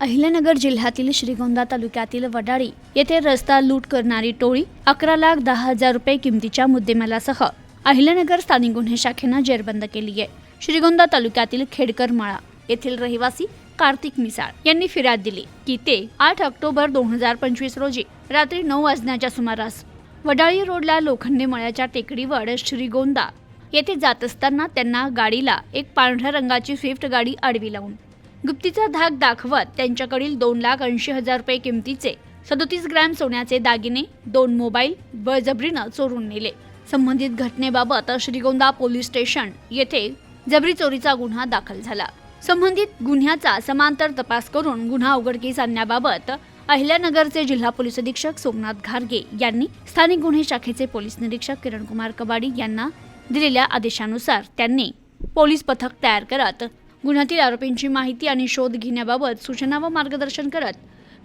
अहिल्यानगर जिल्ह्यातील श्रीगोंदा तालुक्यातील वडाळी येथे रस्ता लूट करणारी टोळी अकरा लाख दहा हजार रुपये किमतीच्या मुद्देमालासह अहिल्यानगर स्थानिक गुन्हे शाखेनं जेरबंद केली आहे. श्रीगोंदा तालुक्यातील खेडकर माळा येथील रहिवासी कार्तिक मिसाळ यांनी फिर्याद दिली की ते आठ ऑक्टोबर दोन हजार पंचवीस रोजी रात्री नऊ वाजण्याच्या सुमारास वडाळी रोडला लोखंडे मळ्याच्या टेकडीवर श्रीगोंदा येथे जात असताना त्यांना गाडीला एक पांढऱ्या रंगाची स्विफ्ट गाडी आडवी लावून गुप्तीचा धाक दाखवत त्यांच्याकडील दोन लाख ऐंशी हजार रुपये किमतीचे सदोतीस ग्रॅम सोन्याचे दागिने दोन मोबाईल बळजबरीनं चोरून नेले. संबंधित घटनेबाबत श्रीगोंदा पोलीस स्टेशन येथे जबरी चोरीचा गुन्हा दाखल झाला. संबंधित गुन्ह्याचा समांतर तपास करून गुन्हा उघडकीस आणण्याबाबत अहिल्यानगरचे जिल्हा पोलीस अधीक्षक सोमनाथ घारगे यांनी स्थानिक गुन्हे शाखेचे पोलीस निरीक्षक किरणकुमार कबाडी यांना दिलेल्या आदेशानुसार त्यांनी पोलीस पथक तयार करत गुन्ह्यातील आरोपींची माहिती आणि शोध घेण्याबाबत सूचना व मार्गदर्शन करत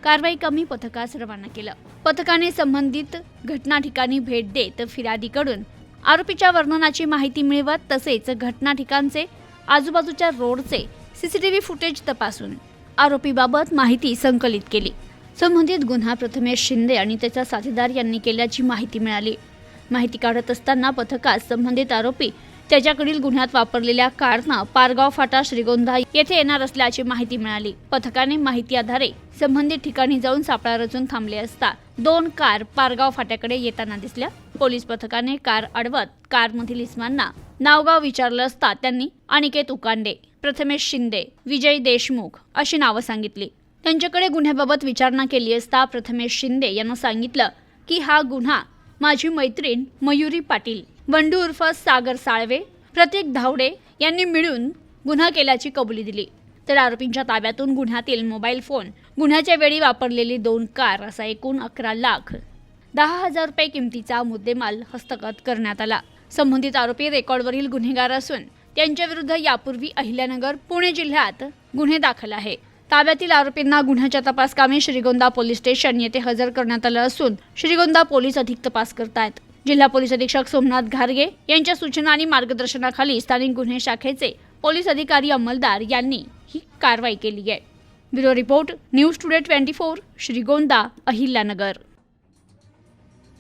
कारवाई कमी पथकास रवाना केलं. पथकाने संबंधित घटना ठिकाणी भेट देत फिर्यादीकडून आरोपीच्या वर्णनाची माहिती मिळवत तसेच घटना ठिकाणचे आजूबाजूच्या रोडचे सीसीटीव्ही फुटेज तपासून आरोपीबाबत माहिती संकलित केली. संबंधित गुन्हा प्रथमेश शिंदे आणि त्याचा साथीदार यांनी केल्याची माहिती मिळाली. माहिती काढत असताना पथकास संबंधित आरोपी त्याच्याकडील गुन्ह्यात वापरलेल्या कारनं पारगाव फाटा श्रीगोंदा येथे येणार असल्याची माहिती मिळाली. पथकाने माहिती आधारे संबंधित ठिकाणी जाऊन सापळा रचून थांबले असता दोन कार पारगाव फाट्याकडे येताना दिसल्या. पोलीस पथकाने कार अडवत कारमधील इस्मांना नावगाव विचारलं असता त्यांनी अनिकेत उकांडे प्रथमेश शिंदे विजय देशमुख अशी नावं सांगितली. त्यांच्याकडे गुन्ह्याबाबत विचारणा केली असता प्रथमेश शिंदे यांना सांगितलं की हा गुन्हा माझी मैत्रीण मयुरी पाटील वंडू उर्फ सागर साळवे प्रतीक धावडे यांनी मिळून गुन्हा केल्याची कबुली दिली. तर आरोपींच्या ताब्यातून गुन्ह्यातील मोबाईल फोन गुन्ह्याच्या वेळी वापरलेली दोन कार असा एकूण अकरा लाख दहा हजार रुपये किमतीचा मुद्देमाल हस्तगत करण्यात आला. संबंधित आरोपी रेकॉर्डवरील गुन्हेगार असून त्यांच्याविरुद्ध यापूर्वी अहिल्यानगर पुणे जिल्ह्यात गुन्हे दाखल आहे. ताब्यातील आरोपींना गुन्ह्याच्या तपासकामी श्रीगोंदा पोलीस स्टेशन येथे हजर करण्यात आलं असून श्रीगोंदा पोलीस अधिक तपास करतायत. जिल्हा पोलीस अधीक्षक सोमनाथ घारगे यांच्या सूचना आणि मार्गदर्शनाखाली स्थानिक गुन्हे शाखेचे पोलीस अधिकारी अंमलदार यांनी ही कारवाई केली आहे. Bureau report News Today twenty four Shrigonda Ahilyanagar.